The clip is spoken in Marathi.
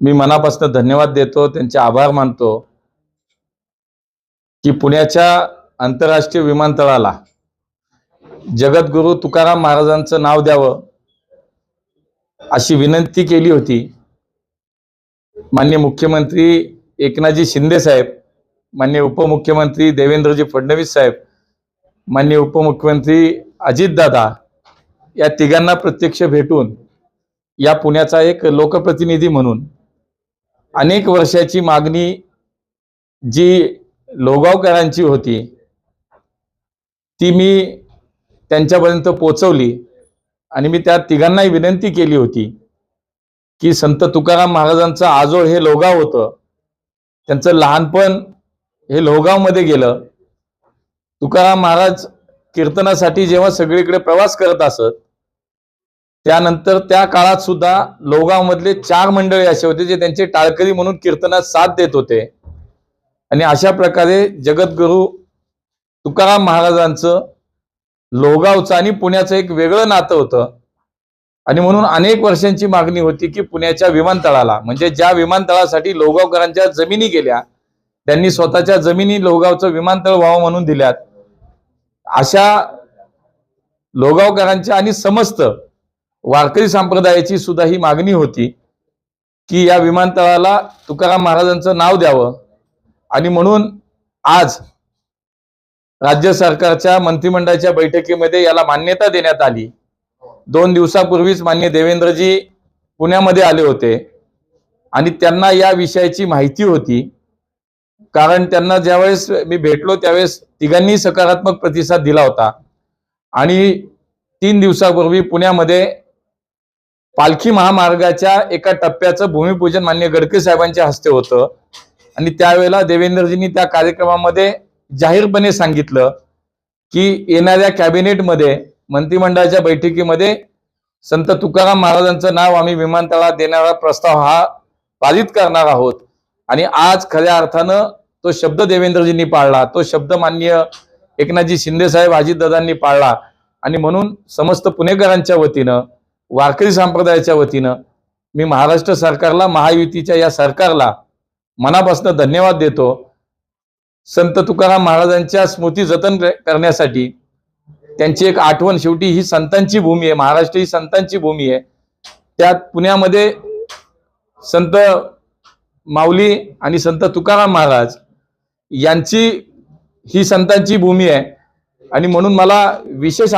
मी मनापासून धन्यवाद देतो त्यांचे आभार मानतो की पुण्याच्या आंतरराष्ट्रीय विमानतळाला जगद्गुरू तुकाराम महाराजांचं नाव द्यावं अशी विनंती केली होती. मान्य मुख्यमंत्री एकनाथजी शिंदे साहेब मान्य उपमुख्यमंत्री देवेंद्रजी फडणवीस साहेब मान्य उपमुख्यमंत्री अजितदादा या तिघांना प्रत्यक्ष भेटून या पुण्याचा एक लोकप्रतिनिधी म्हणून अनेक वर्षाची मागणी जी लोगावकरांची होती ती मी त्यांच्यापर्यंत पोचवली आणि मी त्या तिघांनाही विनंती केली होती की संत तुकाराम महाराजांचं आजोळ हे लोगाव होतं. त्यांचं लहानपण हे लोगावमध्ये गेलं. तुकाराम महाराज कीर्तनासाठी जेव्हा सगळीकडे प्रवास करत असत त्यानंतर त्या काळात सुद्धा लोगावमधले चार मंडळी असे होते जे त्यांचे टाळकरी म्हणून कीर्तनात साथ देत होते. आणि अशा प्रकारे जगद्गुरू तुकाराम महाराजांचं लोगावचं आणि पुण्याचं एक वेगळं नातं होतं. आणि म्हणून अनेक वर्षांची मागणी होती की पुण्याच्या विमानतळाला म्हणजे ज्या विमानतळासाठी लोगावकरांच्या जमिनी गेल्या त्यांनी स्वतःच्या जमिनी लोगावचं विमानतळ व्हावं म्हणून दिल्यात. अशा लोगावकरांच्या आणि समस्त वारकरी संप्रदायाची सुद्धा ही मागणी होती की या विमानतळाला तुकाराम महाराजांचं नाव द्यावं. आणि म्हणून आज राज्य सरकारच्या मंत्रिमंडळाच्या बैठकीमध्ये याला मान्यता देण्यात आली. दोन दिवसापूर्वीच मान्य देवेंद्रजी पुण्यामध्ये आले होते. आणि त्यांना या विषयाची माहिती होती. कारण त्यांना ज्यावेळेस मी भेटलो त्यावेळेस तिघांनी सकारात्मक प्रतिसाद दिला होता. आणि तीन दिवसापूर्वी पुण्यामध्ये पालखी महामार्गाच्या एका टप्प्याचं भूमिपूजन मान्य गडकरी साहेबांच्या हस्ते होतं. आणि त्यावेळेला देवेंद्रजींनी त्या कार्यक्रमामध्ये जाहीरपणे सांगितलं की येणाऱ्या कॅबिनेटमध्ये मंत्रिमंडळाच्या बैठकीमध्ये संत तुकाराम महाराजांचं नाव आम्ही विमानतळात देणारा प्रस्ताव हा पारित करणार आहोत. आणि आज खऱ्या अर्थानं तो शब्द देवेंद्रजींनी पाळला तो शब्द मान्य एकनाथजी शिंदे साहेब अजितदादांनी पाळला. आणि म्हणून समस्त पुणेकरांच्या वतीनं वारकरी संप्रदायाच्या वतीनं मी महाराष्ट्र सरकारला महायुतीच्या या सरकारला मनापासून धन्यवाद देतो. संत तुकाराम महाराजांच्या स्मृती जतन करण्यासाठी त्यांची एक आठवण शेवटी ही संतांची भूमी आहे. महाराष्ट्र ही संतांची भूमी आहे. त्यात पुण्यामध्ये संत माऊली आणि संत तुकाराम महाराज यांची ही संतांची भूमी आहे. आणि म्हणून मला विशेष